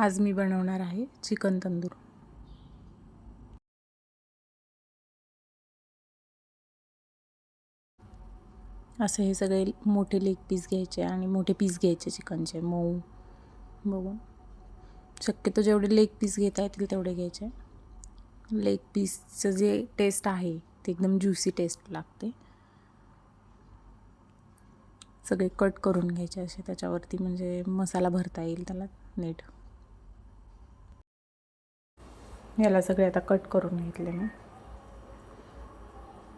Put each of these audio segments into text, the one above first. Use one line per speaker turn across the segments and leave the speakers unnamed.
आज मी बनवणार आहे चिकन तंदूर. असे हे सगळे मोठे लेग पीस घ्यायचे आणि मोठे पीस घ्यायचे चिकनचे. मऊ. बघून. शक्यतो जेवढे लेग पीस घेता येतील तेवढे घ्यायचे. लेग पीसचं जे टेस्ट आहे ते एकदम ज्युसी टेस्ट लागते. सगळे कट करून घ्यायचे असे. त्याच्यावरती म्हणजे मसाला भरता येईल त्याला नीट. याला सगळे आता कट करून घेतले मी.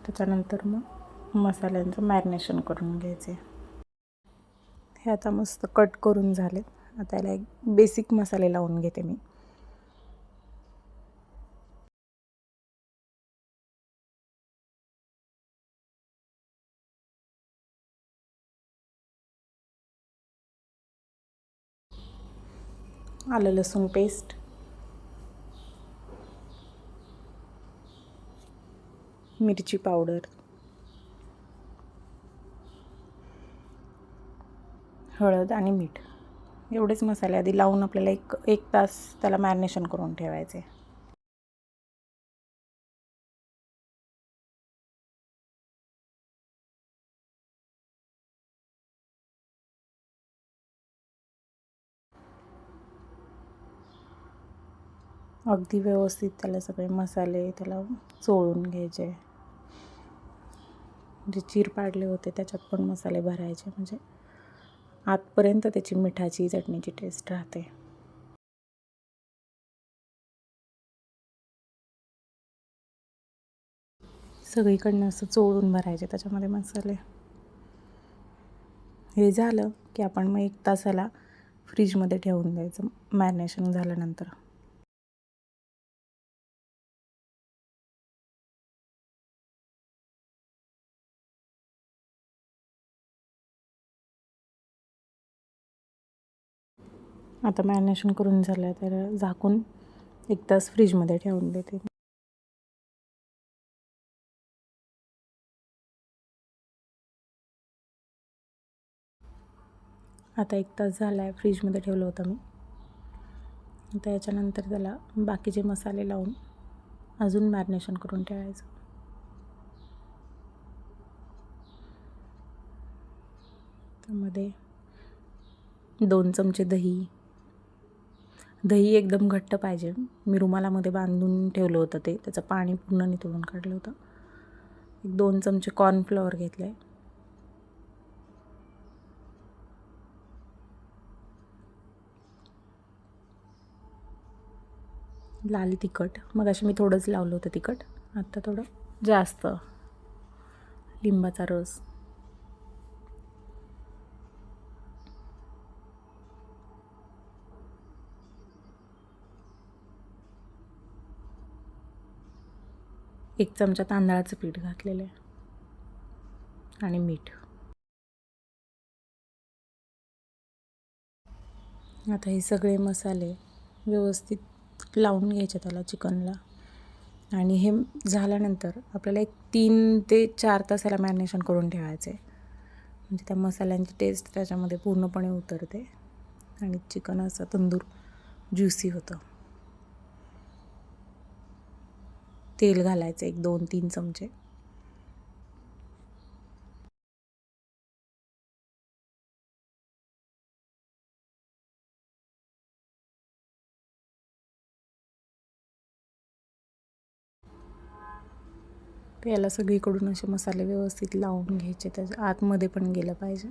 त्याच्यानंतर मग मसाल्यांचं मॅरिनेशन करून घ्यायचे. हे आता मस्त कट करून झाले आता याला एक बेसिक मसाले लावून घेते मी. आलं लसूण पेस्ट मिरची पावडर हळद आणि मीठ. एवढेच मसाले आधी लावून आपल्याला एक एक तास त्याला मॅरिनेशन करून ठेवायचे. अगदी व्यवस्थित त्याला सगळे मसाले त्याला चोळून घ्यायचे. जे चीर पाडले होते त्याच्यात पण मसाले भरायचे. म्हणजे आतपर्यंत त्याची मिठाची चटणीची टेस्ट राहते. सगळीकडनं असं चोळून भरायचे त्याच्यामध्ये मसाले. हे झालं की आपण मग एक तासाला फ्रीजमध्ये ठेवून द्यायचं. मॅरिनेशन झाल्यानंतर. आता मॅरिनेशन करून झालं तर झाकून एक तास फ्रीजमध्ये ठेवून देते. आता एक तास झाला आहे फ्रीजमध्ये ठेवलं होतं मी. आता याच्यानंतर त्याला बाकीचे मसाले लावून अजून मॅरिनेशन करून ठेवायचं. त्यामध्ये दोन चमचे दही दही एकदम घट्ट पाहिजे. मी रुमालामध्ये बांधून ठेवलं होतं ते. त्याचं पाणी पूर्ण नितळून काढलं होतं. एक दोन चमचे कॉर्नफ्लॉवर घेतले. लाल तिखट. मग अशी मी थोडंच लावलं होतं तिखट. आत्ता थोडं जास्त. लिंबाचा रस. एक चमचा तांदळाचं पीठ घातलेलं आहे आणि मीठ. आता हे सगळे मसाले व्यवस्थित लावून घ्यायचे त्याला चिकनला. आणि हे झाल्यानंतर आपल्याला एक तीन ते चार तास याला मॅरिनेशन करून ठेवायचं आहे. म्हणजे त्या मसाल्यांची टेस्ट त्याच्यामध्ये पूर्णपणे उतरते आणि चिकन असं तंदूर ज्युसी होतं. तेल घालायचं एक दोन तीन चमचे. याला सगळीकडून असे मसाले व्यवस्थित लावून घ्यायचे त्याच्या आतमध्ये पण गेलं पाहिजे.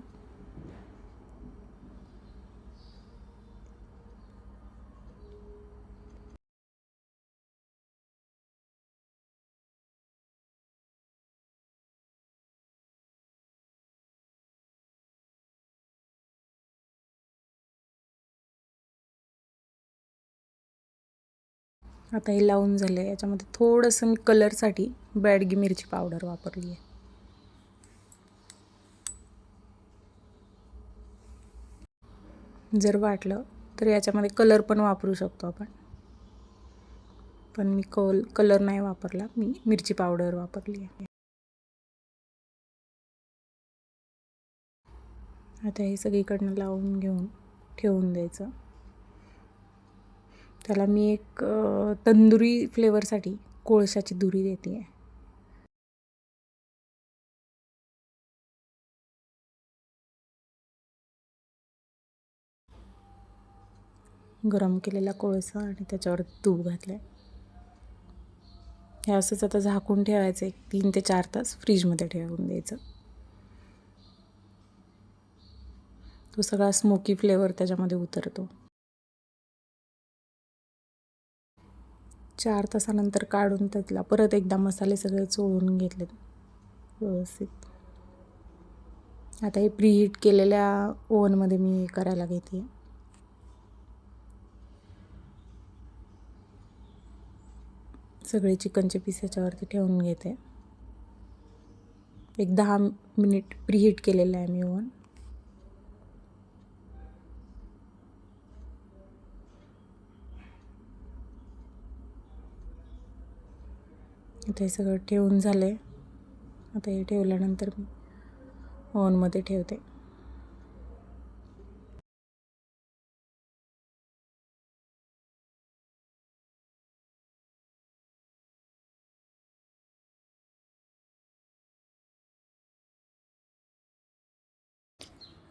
आता हे लावून झालं. आहे याच्यामध्ये थोडंसं मी कलरसाठी बॅडगी मिरची पावडर वापरली आहे जर वाटलं तर याच्यामध्ये कलर पण वापरू शकतो आपण. पण मी कल कलर नाही वापरला. मी मिरची पावडर वापरली आहे आता हे सगळीकडनं लावून घेऊन ठेवून द्यायचं. त्याला मी एक तंदुरी फ्लेवरसाठी कोळशाची दुरी देते आहे गरम केलेला कोळसा आणि त्याच्यावर तूप घातलं आहे हे असंच आता झाकून ठेवायचं एक तीन ते चार तास फ्रीजमध्ये ठेवून द्यायचं. तो सगळा स्मोकी फ्लेवर त्याच्यामध्ये उतरतो. चार तासानंतर काढून त्यातला परत एकदा मसाले सगळे चोळून घेतले व्यवस्थित. आता हे प्रीहीट केलेल्या ओव्हनमध्ये मी करायला घेते. सगळे चिकनचे पीस याच्यावरती ठेवून घेते. एक दहा मिनिट प्रीहीट केलेलं आहे मी ओव्हन ते सगळं ठेवून झालं आहे आता हे ठेवल्यानंतर मी ओव्हनमध्ये ठेवते.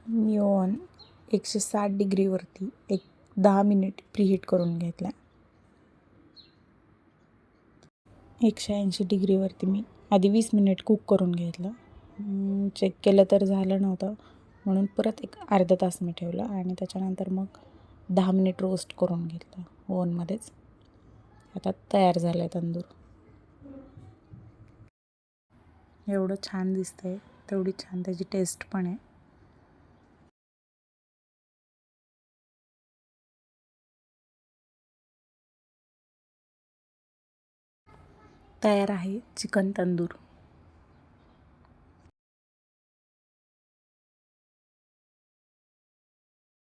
मी ओव्हन एकशे साठ डिग्रीवरती एक दहा मिनिट प्रीहीट करून घेतला एकशे ऐंशी डिग्रीवरती मी आधी वीस मिनिट कुक करून घेतलं. चेक केलं तर झालं नव्हतं. म्हणून परत एक अर्धा तास मी ठेवलं आणि त्याच्यानंतर मग दहा मिनिट रोस्ट करून घेतलं ओनमध्येच आता तयार झालं आहे तंदूर. एवढं छान दिसतंय. तेवढी छान त्याची टेस्ट पण आहे. तयार आहे चिकन तंदूर.